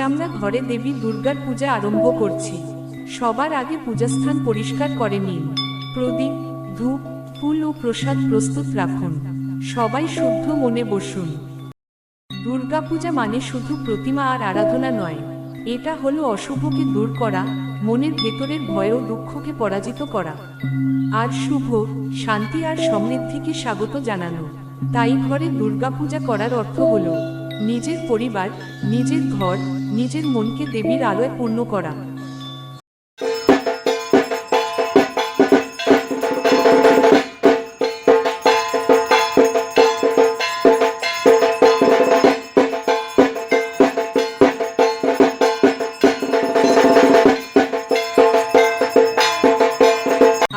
আমরা ঘরে দেবী দুর্গার পূজা আরম্ভ করছি। সবার আগে পূজাস্থান পরিষ্কার করে নিন। প্রদীপ, ধূপ, ফুল ও প্রসাদ প্রস্তুত রাখুন। সবাই শুদ্ধ মনে বসুন। দুর্গাপূজা মানে শুধু প্রতিমা আর আরাধনা নয়। এটা হলো অশুভকে দূর করা, মনের ভেতরের ভয় ও দুঃখকে পরাজিত করা। আর শুভ, শান্তি আর সমৃদ্ধিকে স্বাগত জানানো। তাই ঘরে দুর্গাপূজা করার অর্থ হলো, নিজের পরিবার, নিজের ঘর নিজের মনকে দেবীর আলোয় পূর্ণ করা।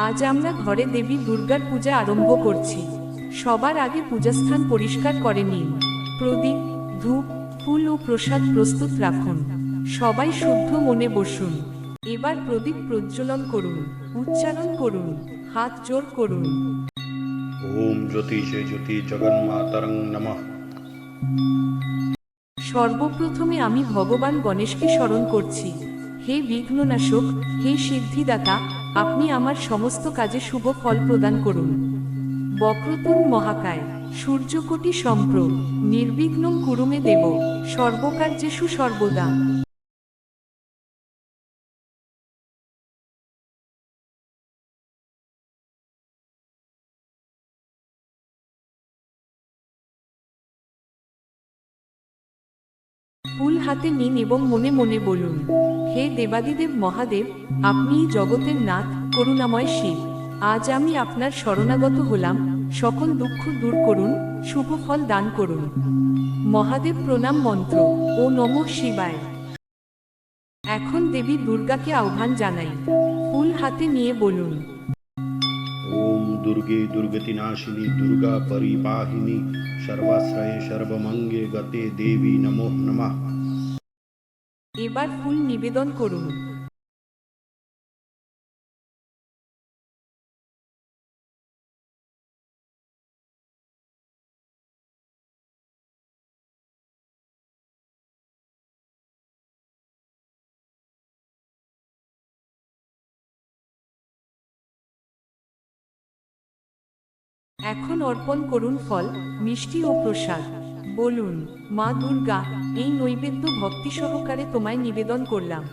আজ আমরা ঘরে দেবী দুর্গার পূজা আরম্ভ করছি। সবার আগে পূজাস্থান পরিষ্কার করে নিন। প্রদীপ, ধূপ ফুল ও প্রসাদ প্রস্তুত রাখুন। সবাই শুদ্ধ মনে বসুন। এবার প্রদীপ প্রজ্বলন করুন উচ্চারণ করুন হাত জোর করুন। ওম জ্যোতি নমঃ। সর্বপ্রথমে আমি ভগবান গণেশকে স্মরণ করছি। হে বিঘ্ননাশক হে সিদ্ধিদাতা আপনি আমার সমস্ত কাজে শুভ ফল প্রদান করুন। বক্রতুন মহাকায়, সূর্যকোটি সম্প্র নির্বিঘ্নম কুরুমে দেব সর্বকার সর্বকার্যেষু সর্বদা। ফুল হাতে নিন এবং মনে মনে বলুন, হে দেবাদিদেব মহাদেব, আপনিই জগতের নাথ, করুণাময় শিব। আজ আমি আপনার শরণাগত হলাম। সকল দুঃখ দূর করুন শুভ ফল দান করুন। মহাদেব প্রণাম মন্ত্র ও নম শিবায়। এখন দেবী দুর্গাকে আহ্বান জানাই। ফুল হাতে নিয়ে বলুন। ওম দুর্গে দুর্গতি নাশিনী দুর্গা পরিবাহিনী সর্বাশ্রয়ে সর্বমঙ্গে গতে দেবী নমো নমা। এবার ফুল নিবেদন করুন। এখন অর্পণ করুন ফল, মিষ্টি ও প্রসাদ। বলুন, মা দুর্গা, এই নৈবেদ্য ভক্তি সহকারে তোমায় নিবেদন করলাম।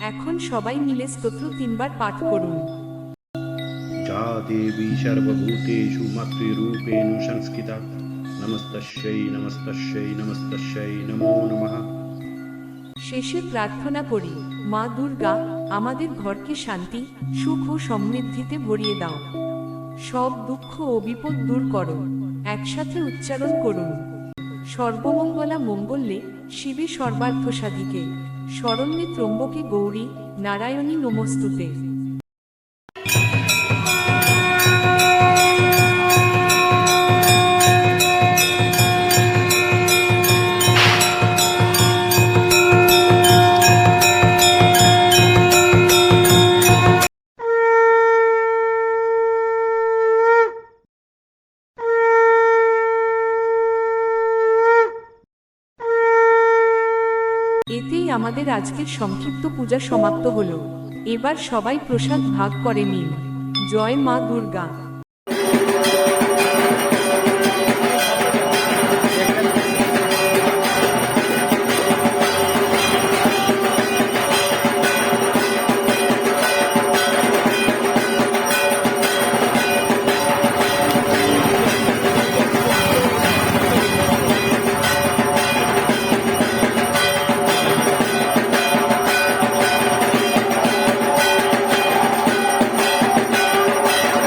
এখন সবাই মিলে স্তোত্র তিনবার পাঠ করুন। যা দেবী সর্বভূতেষু মাতৃরূপেণ সংস্কৃতা। নমস্তস্যৈ নমস্তস্যৈ নমস্তস্যৈ নমো নমঃ। শেষে প্রার্থনা করি মা দুর্গা আমাদের ঘরকে শান্তি সুখ ও সমৃদ্ধিতে ভরিয়ে দাও। সব দুঃখ ও বিপদ দূর করো একসাথে উচ্চারণ করুন। সর্বমঙ্গলা মঙ্গলে শিবে সর্বার্থ সাধিকে শরণ্যে ত্রম্বকে গৌরী নারায়ণী নমস্তুতে। আমাদের আজকের সংক্ষিপ্ত পূজা সমাপ্ত হলো। এবার সবাই প্রসাদ ভাগ করে নিন। জয় মা দুর্গা।